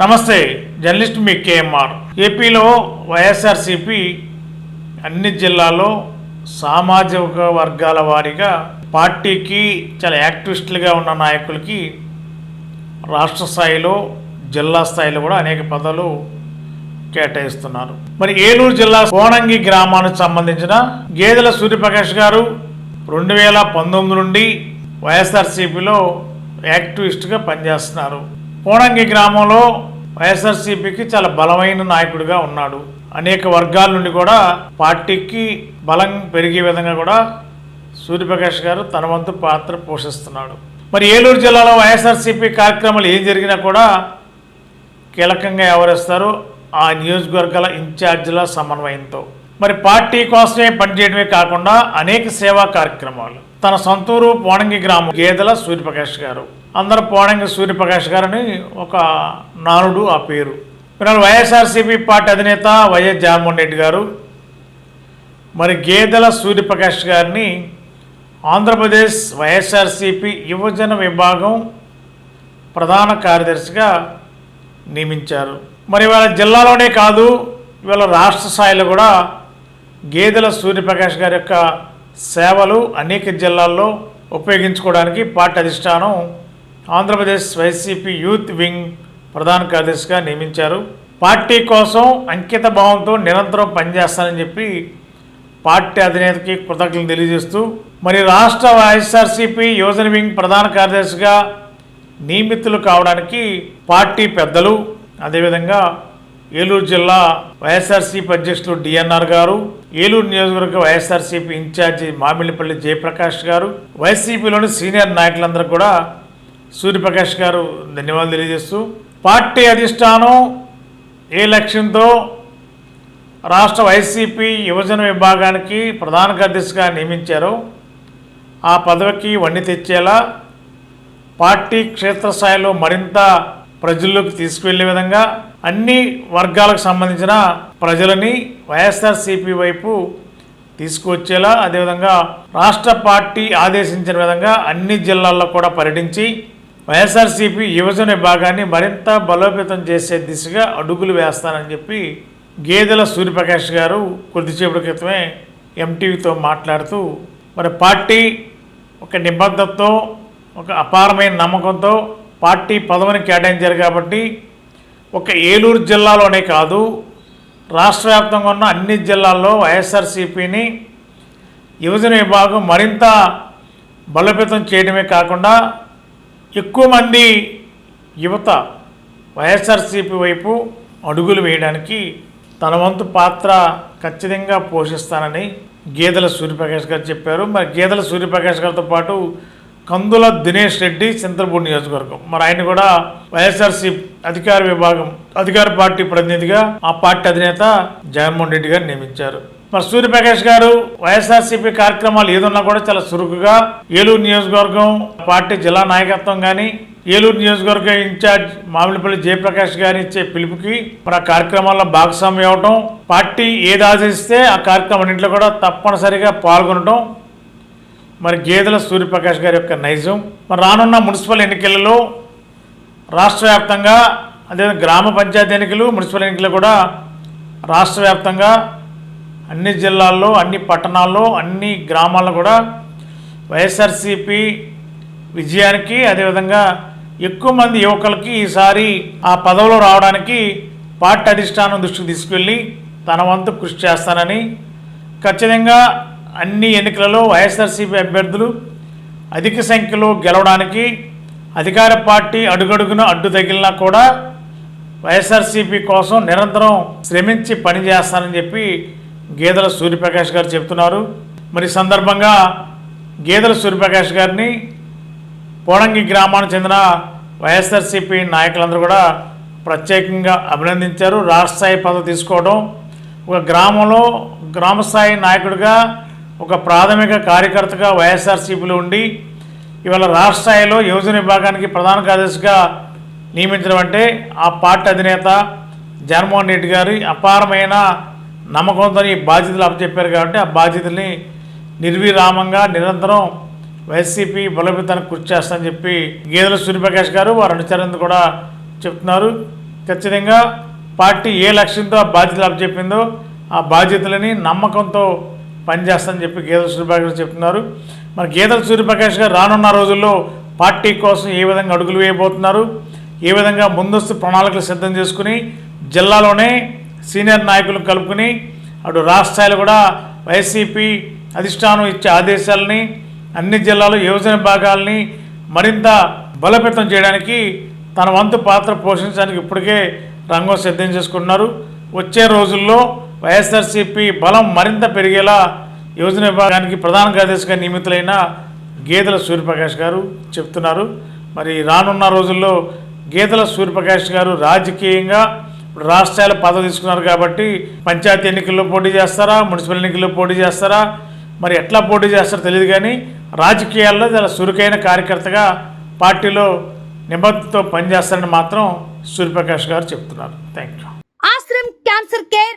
నమస్తే జర్నలిస్ట్ మీ కేఎంఆర్. ఏపీలో వైఎస్ఆర్సిపి అన్ని జిల్లాల్లో సామాజిక వర్గాల వారీగా పార్టీకి చాలా యాక్టివిస్టులుగా ఉన్న నాయకులకి రాష్ట్ర స్థాయిలో జిల్లా స్థాయిలో కూడా అనేక పదవులు కేటాయిస్తున్నారు. మరి ఏలూరు జిల్లా కోణంగి గ్రామానికి సంబంధించిన గేదెల సూర్యప్రకాష్ గారు రెండు వేల పంతొమ్మిది నుండి వైఎస్ఆర్సీపీలో యాక్టివిస్ట్గా పనిచేస్తున్నారు. కోడంగి గ్రామంలో వైఎస్ఆర్సీపీకి చాలా బలమైన నాయకుడిగా ఉన్నాడు. అనేక వర్గాల నుండి కూడా పార్టీకి బలం పెరిగే విధంగా కూడా సూర్యప్రకాష్ గారు తన వంతు పాత్ర పోషిస్తున్నాడు. మరి ఏలూరు జిల్లాలో వైఎస్ఆర్సీపీ కార్యక్రమాలు ఏం జరిగినా కూడా కీలకంగా వ్యవహరిస్తారు ఆ నియోజకవర్గాల ఇన్ఛార్జీల సమన్వయంతో. మరి పార్టీ కోసమే పనిచేయడమే కాకుండా అనేక సేవా కార్యక్రమాలు. తన సొంతూరు పోణంగి గ్రామం గేదెల సూర్యప్రకాష్ గారు. అందరు పోణంగి సూర్యప్రకాష్ గారని ఒక నానుడు ఆ పేరు. మరి వైఎస్ఆర్సీపీ పార్టీ అధినేత వైఎస్ జగన్మోహన్ రెడ్డి గారు మరి గేదెల సూర్యప్రకాష్ గారిని ఆంధ్రప్రదేశ్ వైఎస్ఆర్సీపీ యువజన విభాగం ప్రధాన కార్యదర్శిగా నియమించారు. మరి ఇవాళ జిల్లాలోనే కాదు ఇవాళ రాష్ట్ర స్థాయిలో కూడా గేదెల సూర్యప్రకాష్ గారి యొక్క సేవలు అనేక జిల్లాల్లో ఉపయోగించుకోవడానికి పార్టీ అధిష్టానం ఆంధ్రప్రదేశ్ వైసీపీ యూత్ వింగ్ ప్రధాన కార్యదర్శిగా నియమించారు. పార్టీ కోసం అంకిత భావంతో నిరంతరం పనిచేస్తానని చెప్పి పార్టీ అధినేతకి కృతజ్ఞతలు తెలియజేస్తూ మరి రాష్ట్ర వైఎస్ఆర్సీపీ యువజన వింగ్ ప్రధాన కార్యదర్శిగా నియమితులు కావడానికి పార్టీ పెద్దలు అదేవిధంగా ఏలూరు జిల్లా వైఎస్ఆర్సీపీ అధ్యక్షులు డిఎన్ఆర్ గారు ఏలూరు నియోజకవర్గ వైఎస్ఆర్సీపీ ఇన్ఛార్జి మామిళ్ళపల్లి జయప్రకాష్ గారు వైసీపీలోని సీనియర్ నాయకులందరూ కూడా సూర్యప్రకాష్ గారు ధన్యవాదాలు తెలియజేస్తూ పార్టీ అధిష్టానం ఏ లక్ష్యంతో రాష్ట్ర వైసీపీ యువజన విభాగానికి ప్రధాన కార్యదర్శిగా నియమించారో. ఆ పదవికి వండి తెచ్చేలా పార్టీ క్షేత్రస్థాయిలో మరింత ప్రజల్లోకి తీసుకువెళ్ళే విధంగా అన్ని వర్గాలకు సంబంధించిన ప్రజలని వైఎస్ఆర్సీపీ వైపు తీసుకువచ్చేలా అదేవిధంగా రాష్ట్ర పార్టీ ఆదేశించిన విధంగా అన్ని జిల్లాల్లో కూడా పర్యటించి వైఎస్ఆర్సీపీ యువజన విభాగాన్ని మరింత బలోపేతం చేసే దిశగా అడుగులు వేస్తానని చెప్పి గేదెల సూర్యప్రకాష్ గారు కొద్దిసేపటి క్రితమే ఎంటీవీతో మాట్లాడుతూ మరి పార్టీ ఒక నిబద్ధతతో ఒక అపారమైన నమ్మకంతో పార్టీ పదవిని కేటాయించారు కాబట్టి ఒక ఏలూరు జిల్లాలోనే కాదు రాష్ట్ర వ్యాప్తంగా ఉన్న అన్ని జిల్లాల్లో వైఎస్ఆర్సీపీని యువజన విభాగం మరింత బలోపేతం చేయడమే కాకుండా ఎక్కువ మంది యువత వైఎస్ఆర్సీపీ వైపు అడుగులు వేయడానికి తన వంతు పాత్ర ఖచ్చితంగా పోషిస్తానని గేదెల సూర్యప్రకాష్ గారు చెప్పారు. మరి గేదెల సూర్యప్రకాష్ గారితో పాటు కందుల దినేష్ రెడ్డి చింతలపూడి నియోజకవర్గం. మరి ఆయన కూడా వైఎస్ఆర్సీ అధికార విభాగం అధికార పార్టీ ప్రతినిధిగా ఆ పార్టీ అధినేత జగన్మోహన్ రెడ్డి గారు నియమించారు. మరి సూర్యప్రకాష్ గారు వైఎస్ఆర్సీపీ కార్యక్రమాలు ఏదున్నా కూడా చాలా చురుకుగా ఏలూరు నియోజకవర్గం పార్టీ జిల్లా నాయకత్వం కానీ ఏలూరు నియోజకవర్గ ఇన్ఛార్జ్ మామిడిపల్లి జయప్రకాష్ గారు ఇచ్చే పిలుపుకి మరి ఆ కార్యక్రమాల్లో భాగస్వామ్యం అవటం పార్టీ ఏది ఆశిస్తే ఆ కార్యక్రమం అన్నింటిలో కూడా తప్పనిసరిగా పాల్గొనడం మరి గేదెల సూర్యప్రకాష్ గారి యొక్క నైజం. మరి రానున్న మున్సిపల్ ఎన్నికలలో రాష్ట్ర వ్యాప్తంగా అదేవిధంగా గ్రామ పంచాయతీ ఎన్నికలు మున్సిపల్ ఎన్నికలు కూడా రాష్ట్ర వ్యాప్తంగా అన్ని జిల్లాల్లో అన్ని పట్టణాల్లో అన్ని గ్రామాల్లో కూడా వైఎస్ఆర్సీపీ విజయానికి అదేవిధంగా ఎక్కువ మంది యువకులకి ఈసారి ఆ పదవిలో రావడానికి పార్టీ అధిష్టానం దృష్టికి తీసుకెళ్ళి తన వంతు కృషి చేస్తానని ఖచ్చితంగా అన్ని ఎన్నికలలో వైఎస్ఆర్సీపీ అభ్యర్థులు అధిక సంఖ్యలో గెలవడానికి అధికార పార్టీ అడుగడుగున అడ్డు తగిలినా కూడా వైఎస్ఆర్సీపీ కోసం నిరంతరం శ్రమించి పనిచేస్తానని చెప్పి గేదెల సూర్యప్రకాష్ గారు చెప్తున్నారు మరి సందర్భంగా గేదెల సూర్యప్రకాష్ గారిని పోడంగి గ్రామానికి చెందిన వైఎస్ఆర్సీపీ నాయకులందరూ కూడా ప్రత్యేకంగా అభినందించారు. రాష్ట్ర స్థాయి పదవి తీసుకోవడం ఒక గ్రామంలో గ్రామస్థాయి నాయకుడిగా ఒక ప్రాథమిక కార్యకర్తగా వైఎస్ఆర్సీపీలో ఉండి ఇవాళ రాష్ట్ర స్థాయిలో యువజన విభాగానికి ప్రధాన కార్యదర్శిగా నియమించడం అంటే ఆ పార్టీ అధినేత జగన్మోహన్ రెడ్డి గారి అపారమైన నమ్మకంతో ఈ బాధ్యతలు అప్పచెప్పారు కాబట్టి ఆ బాధ్యతల్ని నిర్విరామంగా నిరంతరం వైసీపీ బలోపేతానికి కృషి చేస్తానని చెప్పి గేదెల సూర్యప్రకాష్ గారు వారు అనుచరులు కూడా చెప్తున్నారు. ఖచ్చితంగా పార్టీ ఏ లక్ష్యంతో ఆ బాధ్యతలు అప్పచెప్పిందో ఆ బాధ్యతలని నమ్మకంతో పనిచేస్తానని చెప్పి గీతల సూర్యప్రకాష్ చెప్తున్నారు. మరి గీతల సూర్యప్రకాష్ గారు రానున్న రోజుల్లో పార్టీ కోసం ఏ విధంగా అడుగులు వేయబోతున్నారు? ఏ విధంగా ముందస్తు ప్రణాళికలు సిద్ధం చేసుకుని జిల్లాలోనే సీనియర్ నాయకులను కలుపుకుని అటు రాష్ట్రాలు కూడా వైసీపీ అధిష్టానం ఇచ్చే ఆదేశాలని అన్ని జిల్లాలో యువజన భాగాల్ని మరింత బలోపేతం చేయడానికి తన వంతు పాత్ర పోషించడానికి ఇప్పటికే రంగం సిద్ధం చేసుకుంటున్నారు. వచ్చే రోజుల్లో వైఎస్ఆర్సీపీ బలం మరింత పెరిగేలా యువజన విభాగానికి ప్రధాన కార్యదర్శిగా నియమితులైన గేదెల సూర్యప్రకాష్ గారు చెప్తున్నారు. మరి రానున్న రోజుల్లో గేదెల సూర్యప్రకాష్ గారు రాజకీయంగా ఇప్పుడు రాష్ట్రాల పదవి తీసుకున్నారు కాబట్టి పంచాయతీ ఎన్నికల్లో పోటీ చేస్తారా మున్సిపల్ ఎన్నికల్లో పోటీ చేస్తారా మరి ఎట్లా పోటీ చేస్తారో తెలియదు కానీ రాజకీయాల్లో చాలా చురుకైన కార్యకర్తగా పార్టీలో నిబద్ధతతో పనిచేస్తారని మాత్రం సూర్యప్రకాష్ గారు చెప్తున్నారు. Thank you Ashram cancer care